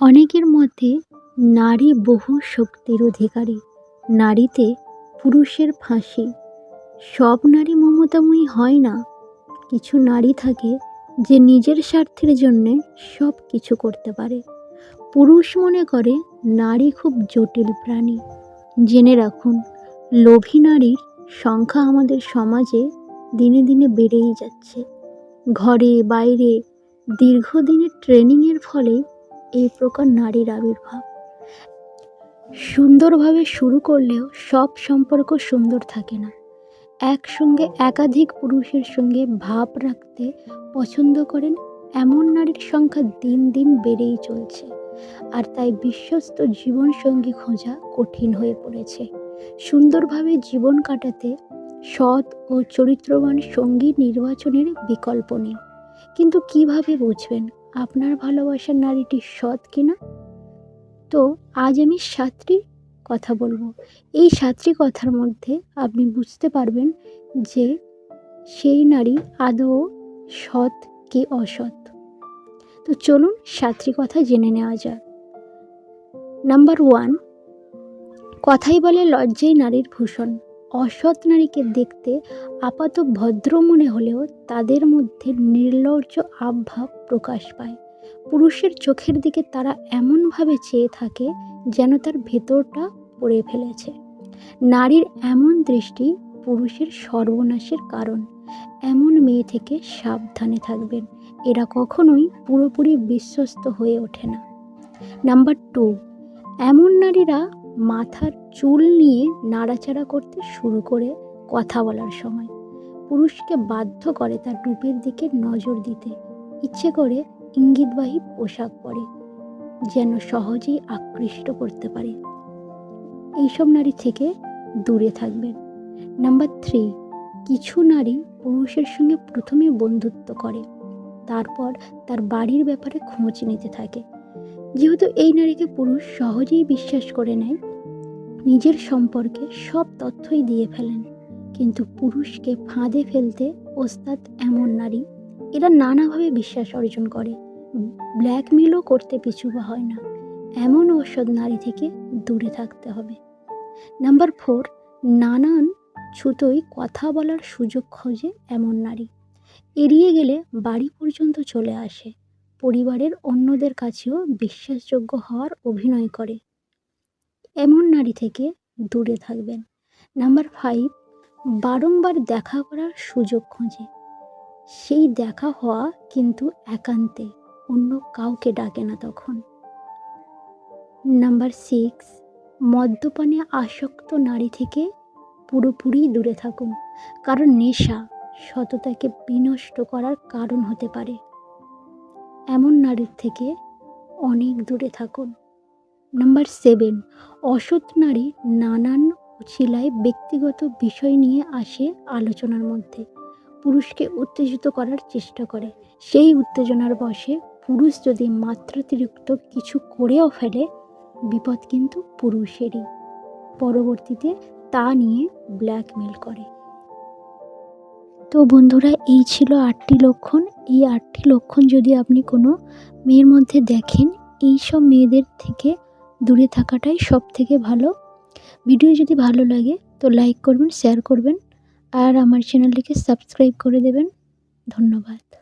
অনেকের মতে নারী বহু শক্তির অধিকারী। নারীতে পুরুষের ফাঁসি। সব নারী মমতাময়ী হয় না। কিছু নারী থাকে যে নিজের স্বার্থের জন্যে সব কিছু করতে পারে। পুরুষ মনে করে নারী খুব জটিল প্রাণী। জেনে রাখুন, লোভী নারীর সংখ্যা আমাদের সমাজে দিনে দিনে বেড়েই যাচ্ছে। ঘরে, বাইরে, দীর্ঘদিনের ট্রেনিংয়ের ফলে এই প্রকার নারীর আবির্ভাব। সুন্দরভাবে শুরু করলেও সব সম্পর্ক সুন্দর থাকে না। একসঙ্গে একাধিক পুরুষের সঙ্গে ভাব রাখতে পছন্দ করেন, এমন নারীর সংখ্যা দিন দিন বেড়েই চলছে। আর তাই বিশ্বস্ত জীবনসঙ্গী খোঁজা কঠিন হয়ে পড়েছে। সুন্দরভাবে জীবন কাটাতে সৎ ও চরিত্রবান সঙ্গী নির্বাচনের বিকল্প নেই। কিন্তু কীভাবে বুঝবেন আপনার ভালোবাসার নারীটি সৎ কিনা? তো আজ আমি সাতটি কথা বলব। এই সাতটি কথার মধ্যে আপনি বুঝতে পারবেন যে সেই নারী আদৌ সৎ কি অসৎ। তো চলুন সাতটি কথা জেনে নেওয়া যাক। নাম্বার ওয়ান কথাই বলে লজ্জাই নারীর ভূষণ। অসৎ নারীকে দেখতে আপাত ভদ্র মনে হলেও তাদের মধ্যে নির্লজ্জ আবভাব প্রকাশ পায়। পুরুষের চোখের দিকে তারা এমনভাবে চেয়ে থাকে যেন তার ভেতরটা পড়ে ফেলেছে। নারীর এমন দৃষ্টি পুরুষের সর্বনাশের কারণ। এমন মেয়ে থেকে সাবধানে থাকবেন, এরা কখনোই পুরোপুরি বিশ্বস্ত হয়ে ওঠে না। নাম্বার টু, এমন নারীরা মাথার চুল নিয়ে নাড়াচাড়া করতে শুরু করে কথা বলার সময়। পুরুষকে বাধ্য করে তার রূপের দিকে নজর দিতে। ইচ্ছে করে ইঙ্গিতবাহী পোশাক পরে, যেন সহজেই আকৃষ্ট করতে পারে। এইসব নারী থেকে দূরে থাকবেন। নাম্বার থ্রি, কিছু নারী পুরুষের সঙ্গে প্রথমে বন্ধুত্ব করে। তারপর তার বাড়ির ব্যাপারে খোঁজ নিতে থাকে। যেহেতু এই নারীকে পুরুষ সহজেই বিশ্বাস করে নেয়, নিজের সম্পর্কে সব তথ্যই দিয়ে ফেলেন। কিন্তু পুরুষকে ফাঁদে ফেলতে ওস্তাদ এমন নারী, এরা নানাভাবে বিশ্বাস অর্জন করে। ব্ল্যাকমেলও করতে পিছুবা হয় না। এমন ঔষধ নারী থেকে দূরে থাকতে হবে। নাম্বার ফোর, নানান ছুতোই কথা বলার সুযোগ খোঁজে এমন নারী। এড়িয়ে গেলে বাড়ি পর্যন্ত চলে আসে। পরিবারের অন্যদের কাছেও বিশ্বাসযোগ্য হওয়ার অভিনয় করে। এমন নারী থেকে দূরে থাকবেন। নাম্বার ফাইভ বারংবার দেখা করার সুযোগ খোঁজে। সেই দেখা হওয়া কিন্তু একান্তে অন্য কাউকে ডাকে না তখন। নাম্বার সিক্স মদ্যপানে আসক্ত নারী থেকে পুরোপুরি দূরে থাকুন। কারণ নেশা সততাকে বিনষ্ট করার কারণ হতে পারে। এমন নারীর থেকে অনেক দূরে থাকুন। নাম্বার সেভেন, অসৎ নারী নানান উছিলায় ব্যক্তিগত বিষয় নিয়ে আসে আলোচনার মধ্যে। পুরুষকে উত্তেজিত করার চেষ্টা করে। সেই উত্তেজনার বশে পুরুষ যদি মাত্রাতিরিক্ত কিছু করেও ফেলে, বিপদ কিন্তু পুরুষেরই। পরবর্তীতে তা নিয়ে ব্ল্যাকমেল করে। তো বন্ধুরা, এই ছিল আটটি লক্ষণ। এই আটটি লক্ষণ যদি আপনি কোনো মেয়ের মধ্যে দেখেন, এই সব মেয়েদের থেকে দূরে থাকাটাই সব থেকে ভালো। ভিডিও যদি ভালো লাগে, তো লাইক করবেন শেয়ার করবেন, আর আমার চ্যানেলটিকে সাবস্ক্রাইব করে দেবেন। ধন্যবাদ।